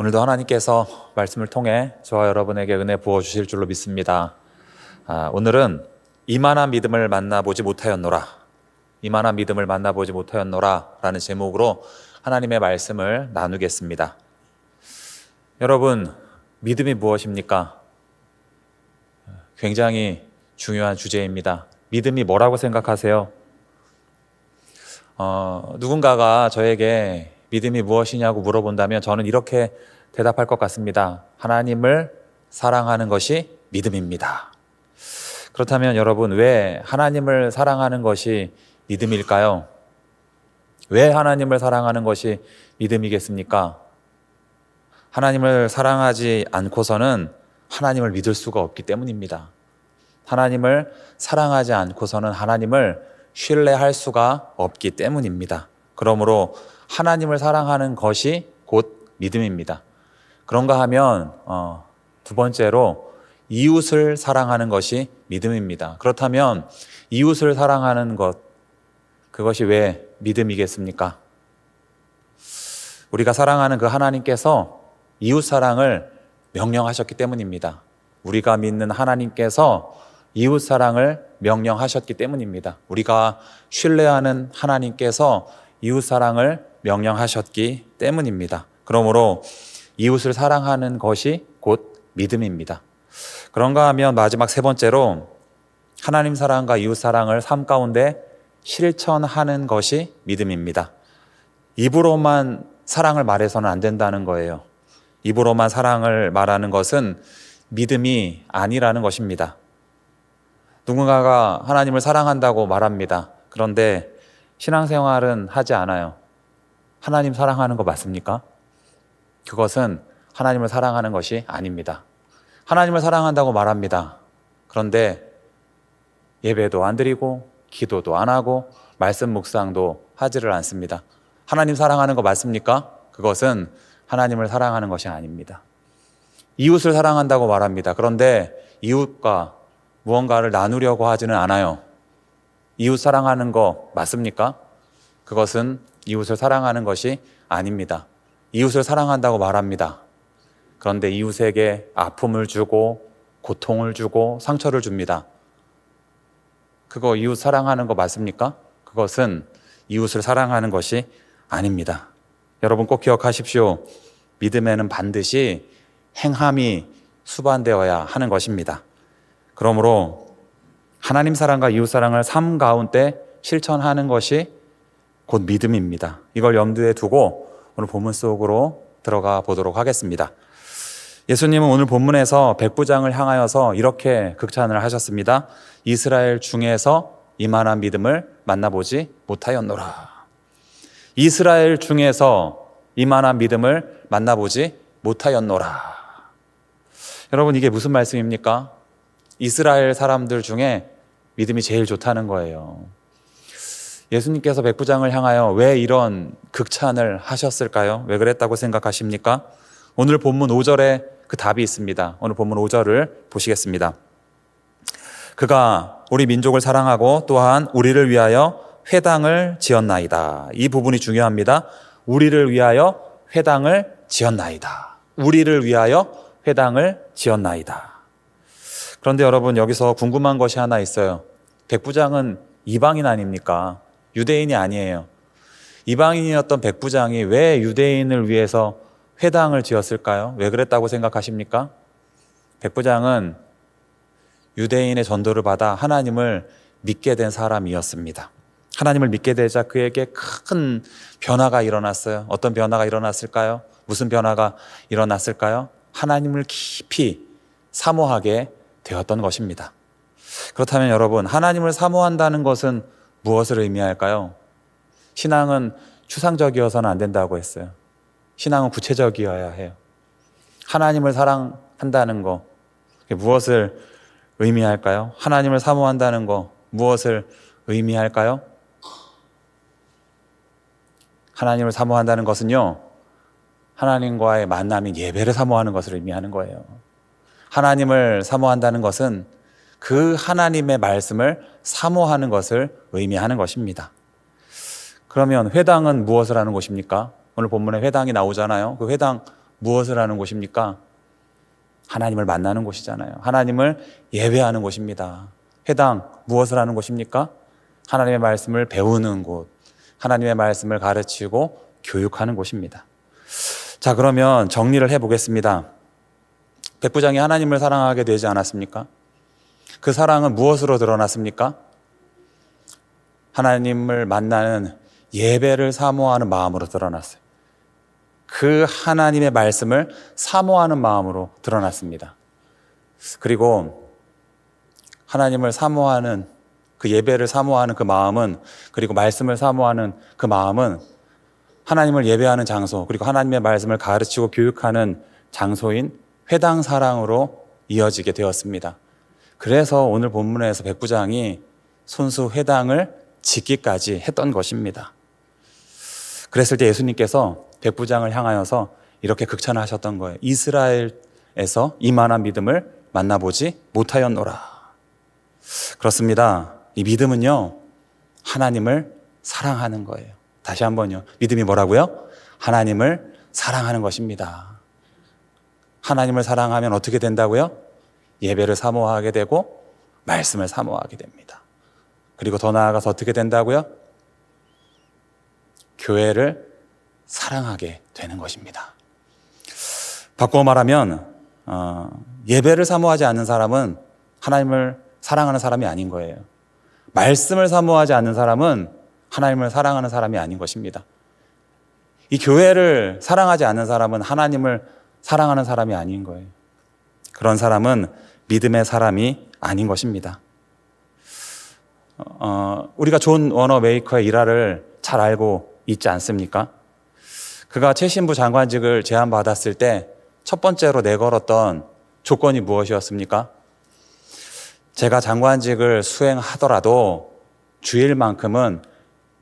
오늘도 하나님께서 말씀을 통해 저와 여러분에게 은혜 부어 주실 줄로 믿습니다. 아, 오늘은 이만한 믿음을 만나보지 못하였노라. 이만한 믿음을 만나보지 못하였노라. 라는 제목으로 하나님의 말씀을 나누겠습니다. 여러분, 믿음이 무엇입니까? 굉장히 중요한 주제입니다. 믿음이 뭐라고 생각하세요? 어, 누군가가 저에게 믿음이 무엇이냐고 물어본다면 저는 이렇게 대답할 것 같습니다. 하나님을 사랑하는 것이 믿음입니다. 그렇다면 여러분, 왜 하나님을 사랑하는 것이 믿음일까요? 왜 하나님을 사랑하는 것이 믿음이겠습니까? 하나님을 사랑하지 않고서는 하나님을 믿을 수가 없기 때문입니다. 하나님을 사랑하지 않고서는 하나님을 신뢰할 수가 없기 때문입니다. 그러므로 하나님을 사랑하는 것이 곧 믿음입니다. 그런가 하면 어, 두 번째로 이웃을 사랑하는 것이 믿음입니다. 그렇다면 이웃을 사랑하는 것 그것이 왜 믿음이겠습니까? 우리가 사랑하는 그 하나님께서 이웃 사랑을 명령하셨기 때문입니다. 우리가 믿는 하나님께서 이웃 사랑을 명령하셨기 때문입니다. 우리가 신뢰하는 하나님께서 이웃 사랑을 명령하셨기 때문입니다. 그러므로 이웃을 사랑하는 것이 곧 믿음입니다. 그런가 하면 마지막 세 번째로 하나님 사랑과 이웃 사랑을 삶 가운데 실천하는 것이 믿음입니다. 입으로만 사랑을 말해서는 안 된다는 거예요. 입으로만 사랑을 말하는 것은 믿음이 아니라는 것입니다. 누군가가 하나님을 사랑한다고 말합니다. 그런데 신앙생활은 하지 않아요. 하나님 사랑하는 거 맞습니까? 그것은 하나님을 사랑하는 것이 아닙니다. 하나님을 사랑한다고 말합니다. 그런데 예배도 안 드리고 기도도 안 하고 말씀 묵상도 하지를 않습니다. 하나님 사랑하는 거 맞습니까? 그것은 하나님을 사랑하는 것이 아닙니다. 이웃을 사랑한다고 말합니다. 그런데 이웃과 무언가를 나누려고 하지는 않아요. 이웃 사랑하는 거 맞습니까? 그것은 이웃을 사랑하는 것이 아닙니다. 이웃을 사랑한다고 말합니다. 그런데 이웃에게 아픔을 주고 고통을 주고 상처를 줍니다. 그거 이웃 사랑하는 거 맞습니까? 그것은 이웃을 사랑하는 것이 아닙니다. 여러분 꼭 기억하십시오. 믿음에는 반드시 행함이 수반되어야 하는 것입니다. 그러므로 하나님 사랑과 이웃 사랑을 삶 가운데 실천하는 것이 곧 믿음입니다. 이걸 염두에 두고 오늘 본문 속으로 들어가 보도록 하겠습니다. 예수님은 오늘 본문에서 백부장을 향하여서 이렇게 극찬을 하셨습니다. 이스라엘 중에서 이만한 믿음을 만나보지 못하였노라. 이스라엘 중에서 이만한 믿음을 만나보지 못하였노라. 여러분, 이게 무슨 말씀입니까? 이스라엘 사람들 중에 믿음이 제일 좋다는 거예요. 예수님께서 백부장을 향하여 왜 이런 극찬을 하셨을까요? 왜 그랬다고 생각하십니까? 오늘 본문 5절에 그 답이 있습니다. 오늘 본문 5절을 보시겠습니다. 그가 우리 민족을 사랑하고 또한 우리를 위하여 회당을 지었나이다. 이 부분이 중요합니다. 우리를 위하여 회당을 지었나이다. 우리를 위하여 회당을 지었나이다. 그런데 여러분 여기서 궁금한 것이 하나 있어요. 백부장은 이방인 아닙니까? 유대인이 아니에요. 이방인이었던 백부장이 왜 유대인을 위해서 회당을 지었을까요? 왜 그랬다고 생각하십니까? 백부장은 유대인의 전도를 받아 하나님을 믿게 된 사람이었습니다. 하나님을 믿게 되자 그에게 큰 변화가 일어났어요. 어떤 변화가 일어났을까요? 무슨 변화가 일어났을까요? 하나님을 깊이 사모하게 되었던 것입니다. 그렇다면 여러분, 하나님을 사모한다는 것은 무엇을 의미할까요? 신앙은 추상적이어서는 안 된다고 했어요. 신앙은 구체적이어야 해요. 하나님을 사랑한다는 거, 무엇을 의미할까요? 하나님을 사모한다는 거, 무엇을 의미할까요? 하나님을 사모한다는 것은요, 하나님과의 만남인 예배를 사모하는 것을 의미하는 거예요. 하나님을 사모한다는 것은 그 하나님의 말씀을 사모하는 것을 의미하는 것입니다. 그러면 회당은 무엇을 하는 곳입니까? 오늘 본문에 회당이 나오잖아요. 그 회당 무엇을 하는 곳입니까? 하나님을 만나는 곳이잖아요. 하나님을 예배하는 곳입니다. 회당 무엇을 하는 곳입니까? 하나님의 말씀을 배우는 곳, 하나님의 말씀을 가르치고 교육하는 곳입니다. 자, 그러면 정리를 해 보겠습니다. 백부장이 하나님을 사랑하게 되지 않았습니까? 그 사랑은 무엇으로 드러났습니까? 하나님을 만나는 예배를 사모하는 마음으로 드러났어요. 그 하나님의 말씀을 사모하는 마음으로 드러났습니다. 그리고 하나님을 사모하는 그 예배를 사모하는 그 마음은 그리고 말씀을 사모하는 그 마음은 하나님을 예배하는 장소 그리고 하나님의 말씀을 가르치고 교육하는 장소인 회당 사랑으로 이어지게 되었습니다. 그래서 오늘 본문에서 백부장이 손수 회당을 짓기까지 했던 것입니다. 그랬을 때 예수님께서 백부장을 향하여서 이렇게 극찬을 하셨던 거예요. 이스라엘에서 이만한 믿음을 만나보지 못하였노라. 그렇습니다. 이 믿음은요, 하나님을 사랑하는 거예요. 다시 한 번요. 믿음이 뭐라고요? 하나님을 사랑하는 것입니다. 하나님을 사랑하면 어떻게 된다고요? 예배를 사모하게 되고 말씀을 사모하게 됩니다. 그리고 더 나아가서 어떻게 된다고요? 교회를 사랑하게 되는 것입니다. 바꾸어 말하면 어, 예배를 사모하지 않는 사람은 하나님을 사랑하는 사람이 아닌 거예요. 말씀을 사모하지 않는 사람은 하나님을 사랑하는 사람이 아닌 것입니다. 이 교회를 사랑하지 않는 사람은 하나님을 사랑하는 사람이 아닌 거예요. 그런 사람은 믿음의 사람이 아닌 것입니다. 어, 우리가 존 워너 메이커의 일화를 잘 알고 있지 않습니까? 그가 최신부 장관직을 제안받았을 때 첫 번째로 내걸었던 조건이 무엇이었습니까? 제가 장관직을 수행하더라도 주일만큼은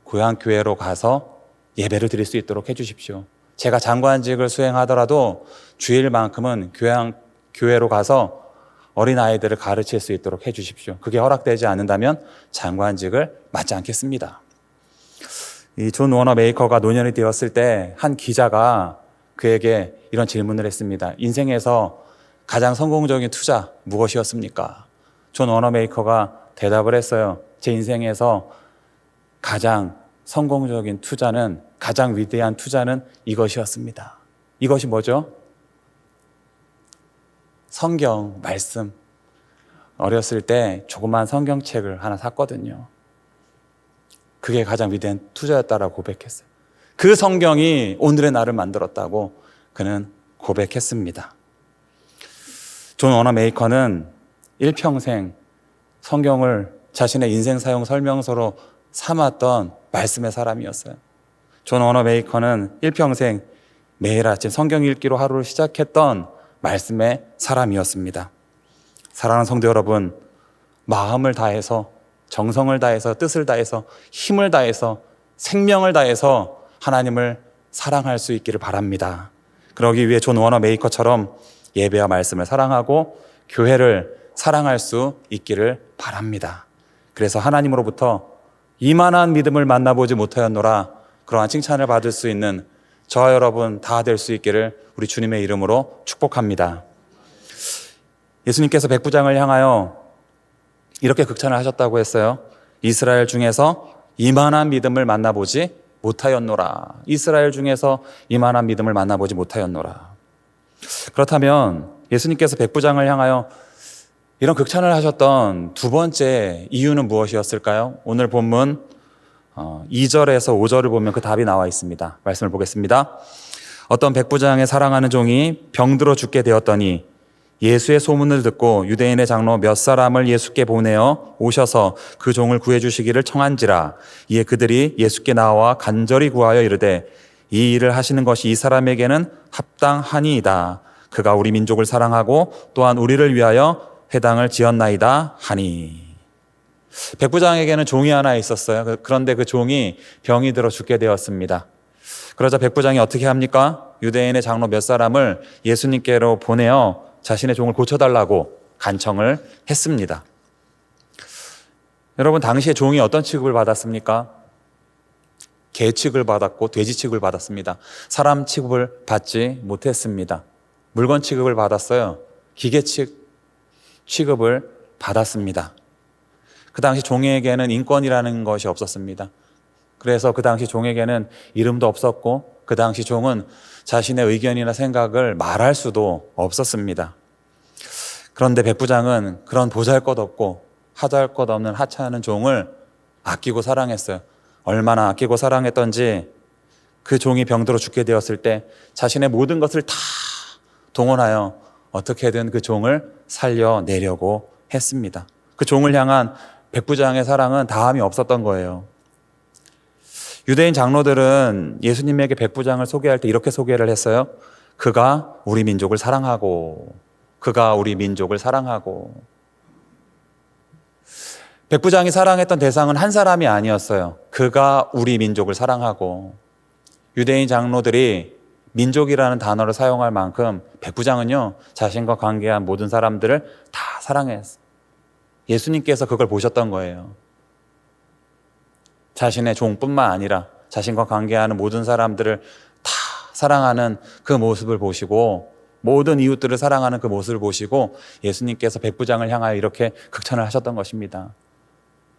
고향교회로 가서 예배를 드릴 수 있도록 해주십시오. 제가 장관직을 수행하더라도 주일만큼은 교양, 교회로 가서 어린아이들을 가르칠 수 있도록 해주십시오. 그게 허락되지 않는다면 장관직을 맡지 않겠습니다. 이 존 워너 메이커가 노년이 되었을 때 한 기자가 그에게 이런 질문을 했습니다. 인생에서 가장 성공적인 투자 무엇이었습니까? 존 워너 메이커가 대답을 했어요. 제 인생에서 가장 성공적인 투자는 가장 위대한 투자는 이것이었습니다. 이것이 뭐죠? 성경 말씀. 어렸을 때 조그만 성경책을 하나 샀거든요. 그게 가장 위대한 투자였다라고 고백했어요. 그 성경이 오늘의 나를 만들었다고 그는 고백했습니다. 존 워너 메이커는 일평생 성경을 자신의 인생 사용 설명서로 삼았던 말씀의 사람이었어요. 존 워너 메이커는 일평생 매일 아침 성경 읽기로 하루를 시작했던 말씀의 사람이었습니다. 사랑하는 성도 여러분, 마음을 다해서 정성을 다해서 뜻을 다해서 힘을 다해서 생명을 다해서 하나님을 사랑할 수 있기를 바랍니다. 그러기 위해 존 워너 메이커처럼 예배와 말씀을 사랑하고 교회를 사랑할 수 있기를 바랍니다. 그래서 하나님으로부터 이만한 믿음을 만나보지 못하였노라 그러한 칭찬을 받을 수 있는 저와 여러분 다 될 수 있기를 우리 주님의 이름으로 축복합니다. 예수님께서 백부장을 향하여 이렇게 극찬을 하셨다고 했어요. 이스라엘 중에서 이만한 믿음을 만나보지 못하였노라. 이스라엘 중에서 이만한 믿음을 만나보지 못하였노라. 그렇다면 예수님께서 백부장을 향하여 이런 극찬을 하셨던 두 번째 이유는 무엇이었을까요? 오늘 본문 2절에서 5절을 보면 그 답이 나와 있습니다. 말씀을 보겠습니다. 어떤 백부장의 사랑하는 종이 병들어 죽게 되었더니 예수의 소문을 듣고 유대인의 장로 몇 사람을 예수께 보내어 오셔서 그 종을 구해 주시기를 청한지라 이에 그들이 예수께 나와 간절히 구하여 이르되 이 일을 하시는 것이 이 사람에게는 합당하니이다 그가 우리 민족을 사랑하고 또한 우리를 위하여 회당을 지었나이다 하니 백부장에게는 종이 하나 있었어요 그런데 그 종이 병이 들어 죽게 되었습니다 그러자 백부장이 어떻게 합니까? 유대인의 장로 몇 사람을 예수님께로 보내어 자신의 종을 고쳐달라고 간청을 했습니다. 여러분, 당시에 종이 어떤 취급을 받았습니까? 개 취급을 받았고 돼지 취급을 받았습니다. 사람 취급을 받지 못했습니다. 물건 취급을 받았어요. 기계 취- 취급을 받았습니다. 그 당시 종에게는 인권이라는 것이 없었습니다. 그래서 그 당시 종에게는 이름도 없었고 그 당시 종은 자신의 의견이나 생각을 말할 수도 없었습니다. 그런데 백부장은 그런 보잘 것 없고 할것 없는 하찮은 종을 아끼고 사랑했어요. 얼마나 아끼고 사랑했던지 그 종이 병들어 죽게 되었을 때 자신의 모든 것을 다 동원하여 어떻게든 그 종을 살려내려고 했습니다. 그 종을 향한 백부장의 사랑은 다함이 없었던 거예요. 유대인 장로들은 예수님에게 백부장을 소개할 때 이렇게 소개를 했어요. 그가 우리 민족을 사랑하고, 그가 우리 민족을 사랑하고. 백부장이 사랑했던 대상은 한 사람이 아니었어요. 그가 우리 민족을 사랑하고. 유대인 장로들이 민족이라는 단어를 사용할 만큼 백부장은요, 자신과 관계한 모든 사람들을 다 사랑했어요. 예수님께서 그걸 보셨던 거예요. 자신의 종뿐만 아니라 자신과 관계하는 모든 사람들을 다 사랑하는 그 모습을 보시고 모든 이웃들을 사랑하는 그 모습을 보시고 예수님께서 백부장을 향하여 이렇게 극찬을 하셨던 것입니다.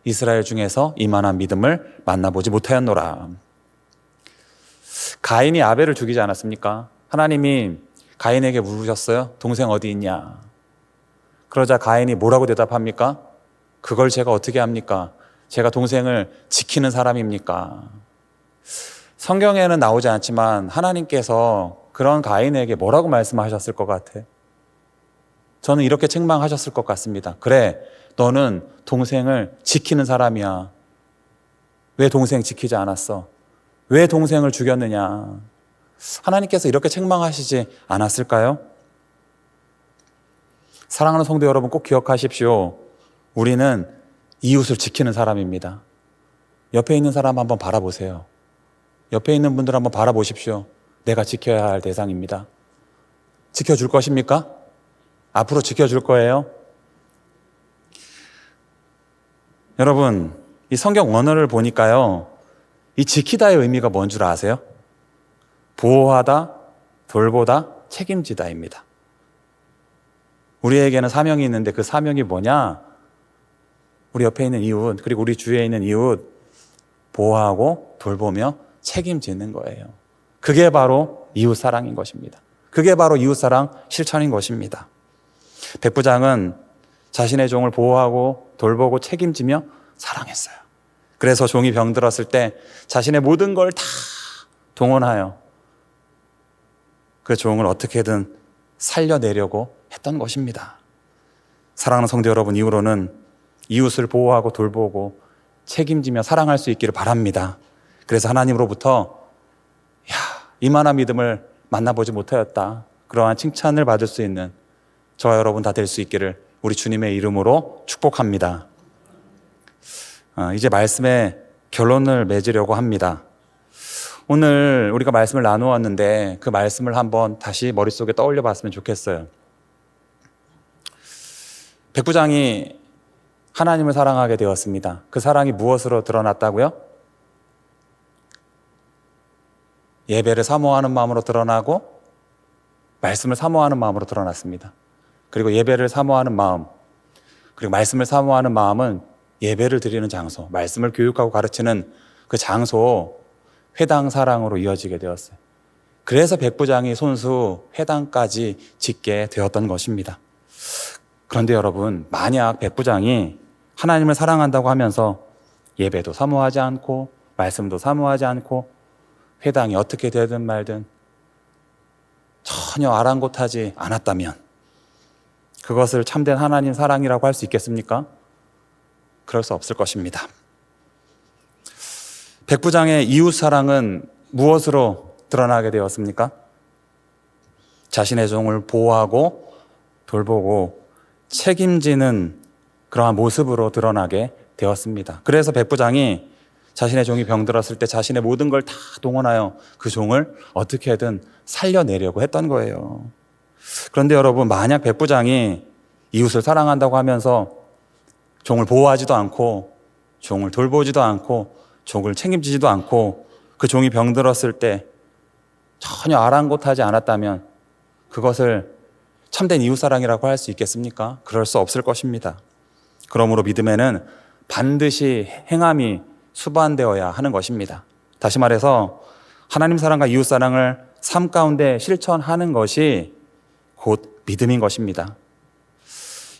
이스라엘 중에서 이만한 믿음을 만나보지 못하였노라. 가인이 아벨을 죽이지 않았습니까? 하나님이 가인에게 물으셨어요. 동생 어디 있냐? 그러자 가인이 뭐라고 대답합니까? 그걸 제가 어떻게 합니까? 제가 동생을 지키는 사람입니까? 성경에는 나오지 않지만 하나님께서 그런 가인에게 뭐라고 말씀하셨을 것 같아? 저는 이렇게 책망하셨을 것 같습니다. 그래, 너는 동생을 지키는 사람이야. 왜 동생 지키지 않았어? 왜 동생을 죽였느냐? 하나님께서 이렇게 책망하시지 않았을까요? 사랑하는 성도 여러분 꼭 기억하십시오. 우리는 이웃을 지키는 사람입니다. 옆에 있는 사람 한번 바라보세요. 옆에 있는 분들 한번 바라보십시오. 내가 지켜야 할 대상입니다. 지켜줄 것입니까? 앞으로 지켜줄 거예요? 여러분, 이 성경 원어를 보니까요, 이 지키다의 의미가 뭔 줄 아세요? 보호하다, 돌보다, 책임지다입니다. 우리에게는 사명이 있는데 그 사명이 뭐냐? 우리 옆에 있는 이웃, 그리고 우리 주위에 있는 이웃 보호하고 돌보며 책임지는 거예요. 그게 바로 이웃 사랑인 것입니다. 그게 바로 이웃 사랑 실천인 것입니다. 백부장은 자신의 종을 보호하고 돌보고 책임지며 사랑했어요. 그래서 종이 병들었을 때 자신의 모든 걸 다 동원하여 그 종을 어떻게든 살려내려고 했던 것입니다. 사랑하는 성도 여러분, 이후로는 이웃을 보호하고 돌보고 책임지며 사랑할 수 있기를 바랍니다. 그래서 하나님으로부터 야, 이만한 믿음을 만나보지 못하였다. 그러한 칭찬을 받을 수 있는 저와 여러분 다 될 수 있기를 우리 주님의 이름으로 축복합니다. 어, 이제 말씀의 결론을 맺으려고 합니다. 오늘 우리가 말씀을 나누었는데 그 말씀을 한번 다시 머릿속에 떠올려 봤으면 좋겠어요. 백부장이 하나님을 사랑하게 되었습니다. 그 사랑이 무엇으로 드러났다고요? 예배를 사모하는 마음으로 드러나고 말씀을 사모하는 마음으로 드러났습니다. 그리고 예배를 사모하는 마음, 그리고 말씀을 사모하는 마음은 예배를 드리는 장소, 말씀을 교육하고 가르치는 그 장소, 회당 사랑으로 이어지게 되었어요. 그래서 백부장이 손수 회당까지 짓게 되었던 것입니다. 그런데 여러분, 만약 백부장이 하나님을 사랑한다고 하면서 예배도 사모하지 않고 말씀도 사모하지 않고 회당이 어떻게 되든 말든 전혀 아랑곳하지 않았다면 그것을 참된 하나님 사랑이라고 할 수 있겠습니까? 그럴 수 없을 것입니다. 백부장의 이웃 사랑은 무엇으로 드러나게 되었습니까? 자신의 종을 보호하고 돌보고 책임지는 그러한 모습으로 드러나게 되었습니다. 그래서 백부장이 자신의 종이 병들었을 때 자신의 모든 걸 다 동원하여 그 종을 어떻게든 살려내려고 했던 거예요. 그런데 여러분, 만약 백부장이 이웃을 사랑한다고 하면서 종을 보호하지도 않고 종을 돌보지도 않고 종을 책임지지도 않고 그 종이 병들었을 때 전혀 아랑곳하지 않았다면 그것을 참된 이웃사랑이라고 할 수 있겠습니까? 그럴 수 없을 것입니다. 그러므로 믿음에는 반드시 행함이 수반되어야 하는 것입니다. 다시 말해서 하나님 사랑과 이웃 사랑을 삶 가운데 실천하는 것이 곧 믿음인 것입니다.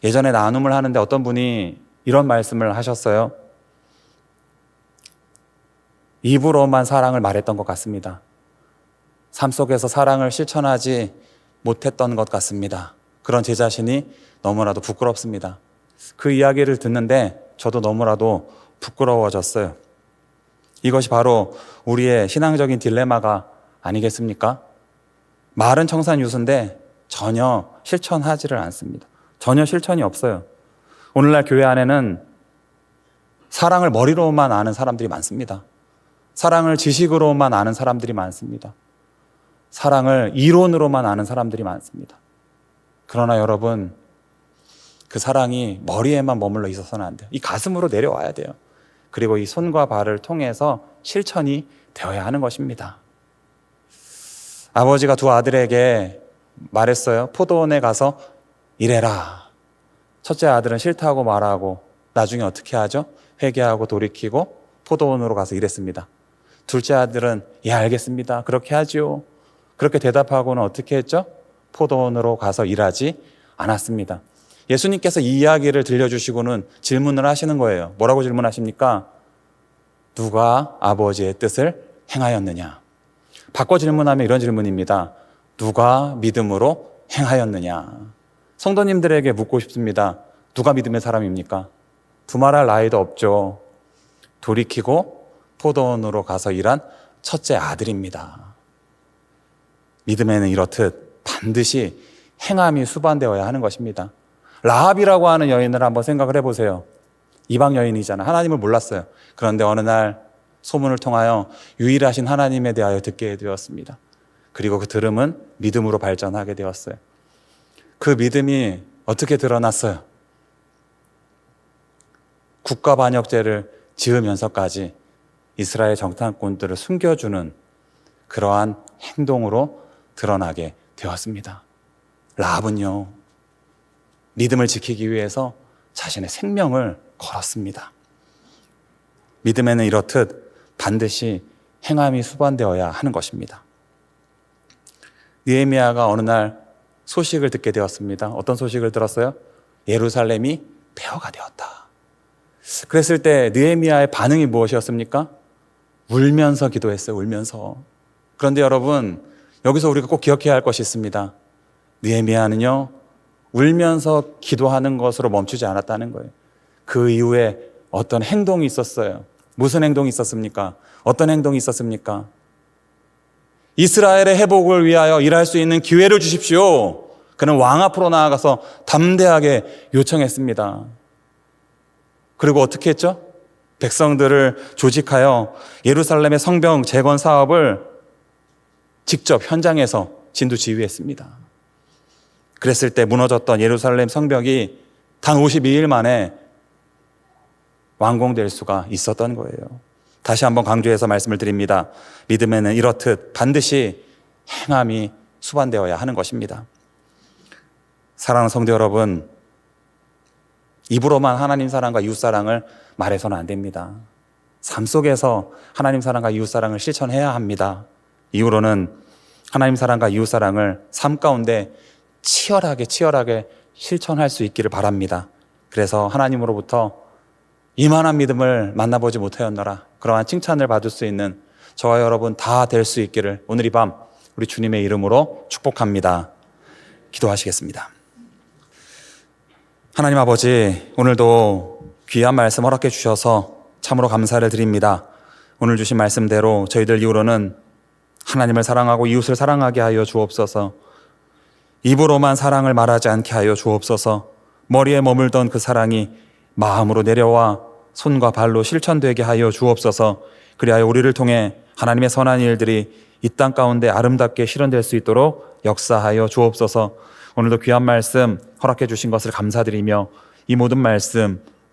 예전에 나눔을 하는데 어떤 분이 이런 말씀을 하셨어요. 입으로만 사랑을 말했던 것 같습니다. 삶 속에서 사랑을 실천하지 못했던 것 같습니다. 그런 제 자신이 너무나도 부끄럽습니다. 그 이야기를 듣는데 저도 너무나도 부끄러워졌어요. 이것이 바로 우리의 신앙적인 딜레마가 아니겠습니까? 말은 청산유수인데 전혀 실천하지를 않습니다. 전혀 실천이 없어요. 오늘날 교회 안에는 사랑을 머리로만 아는 사람들이 많습니다. 사랑을 지식으로만 아는 사람들이 많습니다. 사랑을 이론으로만 아는 사람들이 많습니다. 그러나 여러분, 그 사랑이 머리에만 머물러 있어서는 안 돼요. 이 가슴으로 내려와야 돼요. 그리고 이 손과 발을 통해서 실천이 되어야 하는 것입니다. 아버지가 두 아들에게 말했어요. 포도원에 가서 일해라. 첫째 아들은 싫다고 말하고 나중에 어떻게 하죠? 회개하고 돌이키고 포도원으로 가서 일했습니다. 둘째 아들은 예 알겠습니다. 그렇게 하지요. 그렇게 대답하고는 어떻게 했죠? 포도원으로 가서 일하지 않았습니다. 예수님께서 이 이야기를 들려주시고는 질문을 하시는 거예요. 뭐라고 질문하십니까? 누가 아버지의 뜻을 행하였느냐? 바꿔 질문하면 이런 질문입니다. 누가 믿음으로 행하였느냐? 성도님들에게 묻고 싶습니다. 누가 믿음의 사람입니까? 두말할 나이도 없죠. 돌이키고 포도원으로 가서 일한 첫째 아들입니다. 믿음에는 이렇듯 반드시 행함이 수반되어야 하는 것입니다. 라합이라고 하는 여인을 한번 생각을 해보세요. 이방 여인이잖아. 하나님을 몰랐어요. 그런데 어느 날 소문을 통하여 유일하신 하나님에 대하여 듣게 되었습니다. 그리고 그 들음은 믿음으로 발전하게 되었어요. 그 믿음이 어떻게 드러났어요? 국가 반역죄를 지으면서까지 이스라엘 정탐꾼들을 숨겨주는 그러한 행동으로 드러나게 되었습니다. 라합은요, 믿음을 지키기 위해서 자신의 생명을 걸었습니다. 믿음에는 이렇듯 반드시 행함이 수반되어야 하는 것입니다. 느헤미야가 어느 날 소식을 듣게 되었습니다. 어떤 소식을 들었어요? 예루살렘이 폐허가 되었다. 그랬을 때 느헤미야의 반응이 무엇이었습니까? 울면서 기도했어요. 울면서. 그런데 여러분 여기서 우리가 꼭 기억해야 할 것이 있습니다. 느헤미야는요 울면서 기도하는 것으로 멈추지 않았다는 거예요. 그 이후에 어떤 행동이 있었어요. 무슨 행동이 있었습니까? 어떤 행동이 있었습니까? 이스라엘의 회복을 위하여 일할 수 있는 기회를 주십시오. 그는 왕 앞으로 나아가서 담대하게 요청했습니다. 그리고 어떻게 했죠? 백성들을 조직하여 예루살렘의 성병 재건 사업을 직접 현장에서 진두 지휘했습니다. 그랬을 때 무너졌던 예루살렘 성벽이 단 52일 만에 완공될 수가 있었던 거예요. 다시 한번 강조해서 말씀을 드립니다. 믿음에는 이렇듯 반드시 행함이 수반되어야 하는 것입니다. 사랑하는 성도 여러분, 입으로만 하나님 사랑과 이웃 사랑을 말해서는 안 됩니다. 삶 속에서 하나님 사랑과 이웃 사랑을 실천해야 합니다. 이후로는 하나님 사랑과 이웃 사랑을 삶 가운데 치열하게 치열하게 실천할 수 있기를 바랍니다. 그래서 하나님으로부터 이만한 믿음을 만나보지 못하였노라. 그러한 칭찬을 받을 수 있는 저와 여러분 다 될 수 있기를 오늘 이 밤 우리 주님의 이름으로 축복합니다. 기도하시겠습니다. 하나님 아버지, 오늘도 귀한 말씀 허락해 주셔서 참으로 감사를 드립니다. 오늘 주신 말씀대로 저희들 이후로는 하나님을 사랑하고 이웃을 사랑하게 하여 주옵소서. 입으로만 사랑을 말하지 않게 하여 주옵소서. 머리에 머물던 그 사랑이 마음으로 내려와 손과 발로 실천되게 하여 주옵소서. 그리하여 우리를 통해 하나님의 선한 일들이 이 땅 가운데 아름답게 실현될 수 있도록 역사하여 주옵소서. 오늘도 귀한 말씀 허락해 주신 것을 감사드리며 이 모든 말씀